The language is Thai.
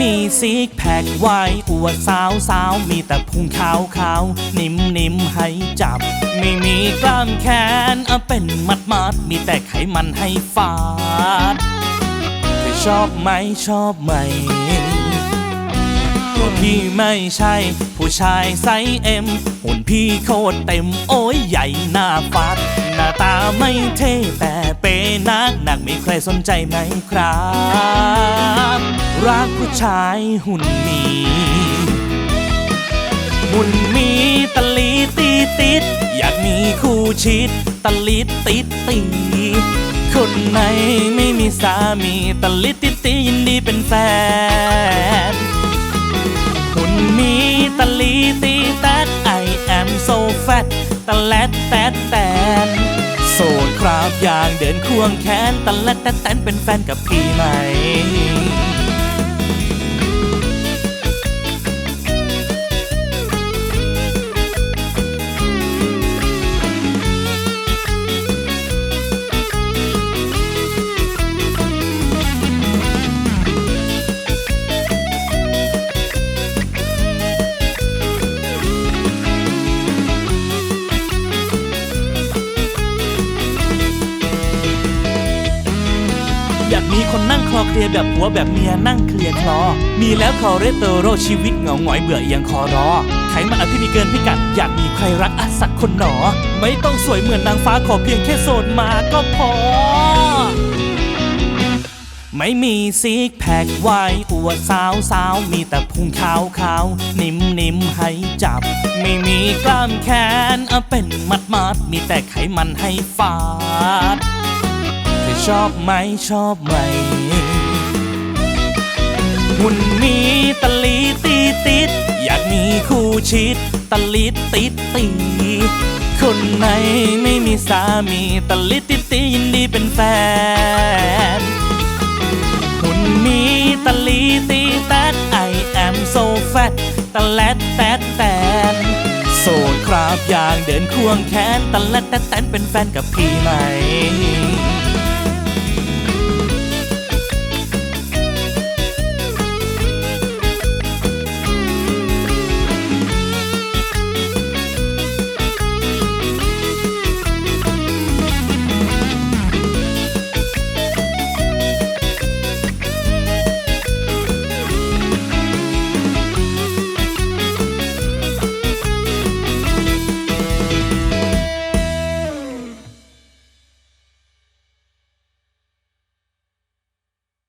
มีซิกแพคไว้อวดสาวสาวมีแต่พุงขาวขาวนิ่มนิ่มให้จับ ไม่มีกล้ามแขนเอาเป็นมัดมัดมีแต่ไขมันให้ฟาดเธอชอบไหมชอบไหมตัวพี่ไม่ใช่ ผู้ชายไซส์เอ็มหุ่นพี่โคตรเต็มโอ้ยใหญ่หน้าฟัด หน้าตาไม่เท่แต่เปนักหนักมีใครสนใจไหมครับ ผู้ชายหุ่นมี หุ่นมีตะลีตีติด อยากมีคู่ชิดตะลิดติดตีคนไหนไม่มีสามีตะลิดติดตียินดีเป็นแฟน หุ่นมีตะลีตีแตด I am so fat ตะแลดแตดแตนโสดครับอย่างเดินควงแขนตะแลดแตดแตนเป็นแฟนกับพี่ไหม มีคนนั่งคลอเคลียแบบผัวแบบเมียนั่งเคลียคลอ มีแล้วคอเรเตอโรชีวิตเหงาหงอยเบื่อเอียงคอรอไขมันอภิมีเกินพิกัด อยากมีใครรักอสักคนหนอ ไม่ต้องสวยเหมือนนางฟ้าขอเพียงแค่โสดมาก็พอ ไม่มีซิกแพคไว้อวดสาวสาวมีแต่พุงขาวขาวนิ่มนิ่มให้จับ ไม่มีกล้ามแขนเอาเป็นมัดมัดมีแต่ไขมันให้ฟาด ชอบไหมชอบไหม หุ่นมีตะลีตีติด อยากมีคู่ชิดตะลิดติดตี คนไหนไม่มีสามีตะลิดติดตียินดีเป็นแฟน หุ่นมีตะลีตีแตด I am so fat ตะแลดแตดแตนโสดครับอย่างเดินควงแขนตะแลดแตดแตนเป็นแฟนกับพี่ไหม